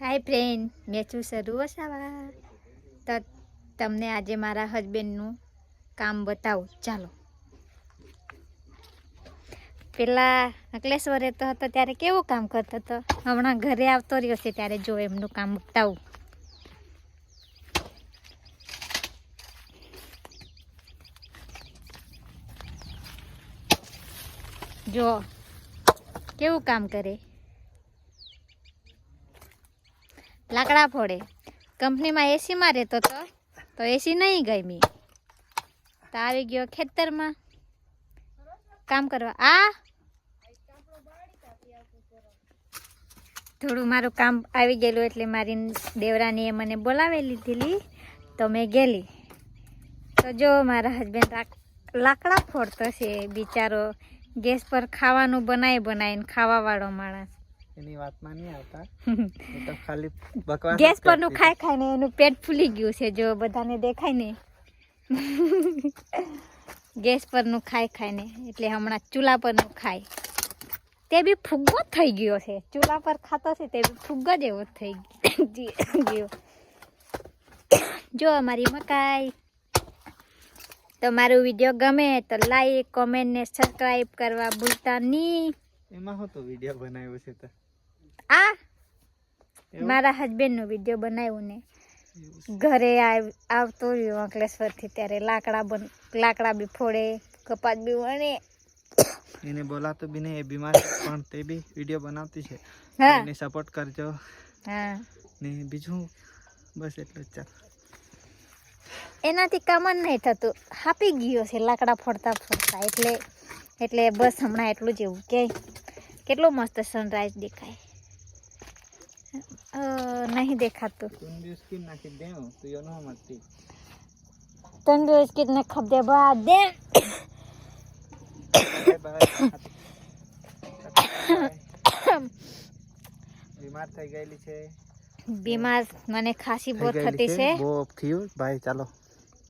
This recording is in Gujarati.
હાય ફ્રેન્ડ મેં છું સરું વસાવા. તો તમને આજે મારા હસબન્ડનું કામ બતાવું. ચાલો. પેલા અંકલેશ્વર તો હતો, ત્યારે કેવું કામ કરતો હતો? હમણાં ઘરે આવતો રહ્યો છે, ત્યારે જો એમનું કામ બતાવું. જો, કેવું કામ કરે? લાકડા ફોડે. કંપનીમાં એસીમાં રહેતો તો તો એસી નહીં ગમી. તો આવી ગયો ખેતરમાં. કામ કરવા. આ? થોડું મારું કામ આવી ગયેલું એટલે મારી દેવરાનીએ મને બોલાવી લીધેલી, તો મેં ગયેલી. તો જો મારા હસબન્ડ લાકડા ફોડતો છે, બિચારો ગેસ પર ખાવાનું બનાવી બનાવીને ખાવાવાળો માણસ. એની વાતમાં નહીં આવતા. એ તો ખાલી બકવાસ ગેસ પરનું ખાઈ ખાઈને એનું પેટ ફૂલી ગયું છે જો બધાને દેખાય ને. ગેસ પરનું ખાઈ ખાઈને એટલે હમણાં ચૂલા પરનું ખાય. તે બી ફુગ્ગો થઈ ગયો છે. ચૂલા પર ખાતો છે તે બી ફુગ્ગો જ એવો થઈ ગયો. જો અમારી મકાઈ. તો મારું વીડિયો ગમે તો લાઈક કોમેન્ટ ને સબસ્ક્રાઈબ કરવા ભૂલતા નહીં. એમાં હતો વિડિયો બનાવ્યો છે તો. આ? મારા હસબન્ડ નો વીડિયો બનાવ્યો ને. ઘરે આવતો રહ્યો અંકલેશ્વરથી ત્યારે લાકડા બન લાકડા બી ફોડે કપાસ બી વણે. એને બોલાતો બી નહીં એ બીમાર પણ તે બી વીડિયો બનાવતી છે. એને સપોર્ટ કરજો. હા. ને બીજું બસ એટલું જ ચાલ. એનાથી કામ જ નહીં થતું. હાપી ગયો છે લાકડા ફોડતા ફોડતા એટલે એટલે બસ હમણાં એટલું જ એવું કે કેટલો મસ્ત સનરાઈઝ દેખાય. નહીં દેખાતું. બી દે તંદુરસ્ત કિતને ખબદે દે બાય બાય. બીમાર થઈ ગયેલી છે. બીમાર મને ખાંસી બહુ થતી છે? બહુ થયું ભાઈ ચાલો.